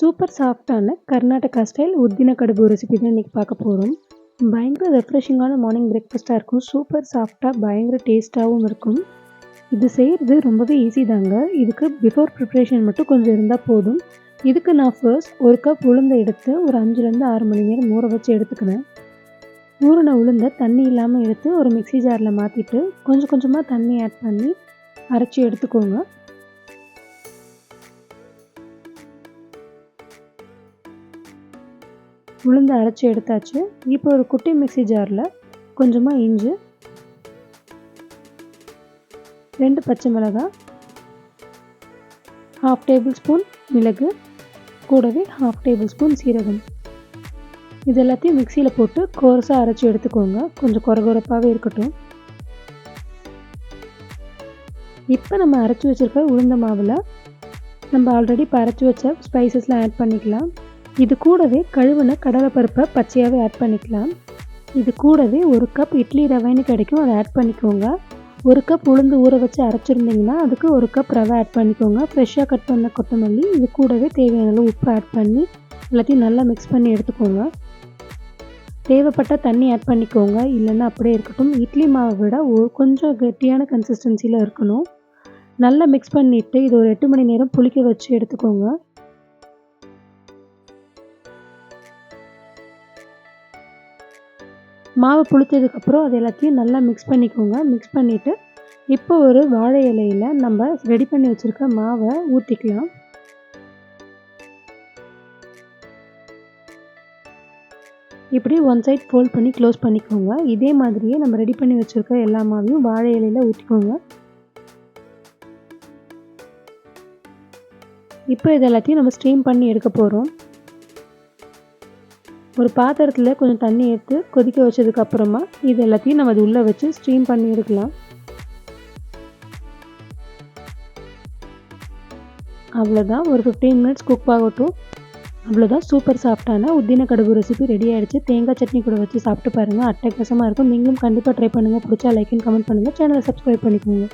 Super சாஃப்டான Karnataka style உத்தின கடுகு recipe தான் இன்றைக்கி பார்க்க போகிறோம் பயங்கர ரெஃப்ரெஷிங்கான மார்னிங் பிரேக்ஃபாஸ்ட்டாக இருக்கும். சூப்பர் சாஃப்டாக பயங்கர டேஸ்ட்டாகவும் இருக்கும். இது செய்கிறது ரொம்பவே ஈஸி தாங்க. இதுக்கு பிஃபோர் ப்ரிப்ரேஷன் மட்டும் கொஞ்சம் இருந்தால் போதும். இதுக்கு நான் ஃபர்ஸ்ட் ஒரு கப் உளுந்தை எடுத்து ஒரு அஞ்சுலேருந்து ஆறு மணி நேரம் ஊற வச்சு எடுத்துக்கிறேன். ஊறின உளுந்தை தண்ணி இல்லாமல் எடுத்து ஒரு மிக்சி ஜாரில் மாற்றிட்டு கொஞ்சம் கொஞ்சமாக தண்ணி ஆட் பண்ணி அரைச்சி எடுத்துக்கோங்க. உளுந்து அரைச்சி எடுத்தாச்சு. இப்போ ஒரு குட்டி மிக்சி ஜாரில் கொஞ்சமாக இஞ்சி ரெண்டு பச்சை மிளகாய் ஹாஃப் டேபிள் ஸ்பூன் மிளகு கூடவே ஹாஃப் டேபிள் ஸ்பூன் சீரகம். இது எல்லாத்தையும் மிக்சியில் போட்டு கோரஸாக அரைச்சி எடுத்துக்கோங்க. கொஞ்சம் குறகுறப்பாகவே இருக்கட்டும். இப்போ நம்ம அரைச்சி வச்சுருக்க உளுந்த மாவில் நம்ம ஆல்ரெடி இப்போ அரைச்சி வச்ச ஸ்பைசஸ்லாம் ஆட் பண்ணிக்கலாம். இது கூடவே கழுவின கடலைப்பருப்பை பச்சையாகவே ஆட் பண்ணிக்கலாம். இது கூடவே ஒரு கப் இட்லி ரவைன்னு கிடைக்கும் அதை ஆட் பண்ணிக்கோங்க. ஒரு கப் உளுந்து ஊற வச்சு அரைச்சிருந்தீங்கன்னா அதுக்கு ஒரு கப் ரவை ஆட் பண்ணிக்கோங்க. ஃப்ரெஷ்ஷாக கட் பண்ண கொத்தமல்லி இது கூடவே தேவையான அளவு உப்பு ஆட் பண்ணி எல்லாத்தையும் நல்லா மிக்ஸ் பண்ணி எடுத்துக்கோங்க. தேவைப்பட்ட தண்ணி ஆட் பண்ணிக்கோங்க. இல்லைன்னா அப்படியே இருக்கட்டும். இட்லி மாவை விட ஒரு கொஞ்சம் கெட்டியான கன்சிஸ்டன்சியில் இருக்கணும். நல்லா மிக்ஸ் பண்ணிவிட்டு இது ஒரு எட்டு மணி நேரம் புளிக்க வச்சு எடுத்துக்கோங்க. மாவு புளித்ததுக்கப்புறம் அது எல்லாத்தையும் நல்லா மிக்ஸ் பண்ணிக்கோங்க. மிக்ஸ் பண்ணிவிட்டு இப்போ ஒரு வாழை இலையில் நம்ம ரெடி பண்ணி வச்சுருக்க மாவை ஊற்றிக்கலாம் இப்படி ஒன் சைட் ஃபோல்ட் பண்ணி க்ளோஸ் பண்ணிக்கோங்க. இதே மாதிரியே நம்ம ரெடி பண்ணி வச்சுருக்க எல்லா மாவையும் வாழை இலையில் ஊற்றிக்கோங்க இப்போ இது எல்லாத்தையும் நம்ம ஸ்டீம் பண்ணி எடுக்க போகிறோம் ஒரு பாத்திரத்தில் கொஞ்சம் தண்ணி எடுத்து கொதிக்க வச்சதுக்கப்புறமா இது எல்லாத்தையும் நம்ம அது உள்ளே வச்சு ஸ்ட்ரீம் பண்ணி எடுக்கலாம். அவ்வளோதான் ஒரு ஃபிஃப்டீன் மினிட்ஸ் குக் ஆகட்டும். அவ்வளோதான் சூப்பர் சாஃப்டான உத்தின கடுகு ரெசிபி ரெடி ஆகிடுச்சு தேங்காய் சட்னி கூட வச்சு சாப்பிட்டு பாருங்கள் அட்டகாசமாக இருக்கும். நீங்களும் கண்டிப்பாக ட்ரை பண்ணுங்கள் பிடிச்சா லைக் அண்ட் கமெண்ட் பண்ணுங்கள் சேனலை சப்ஸ்கிரைப் பண்ணிக்கோங்க.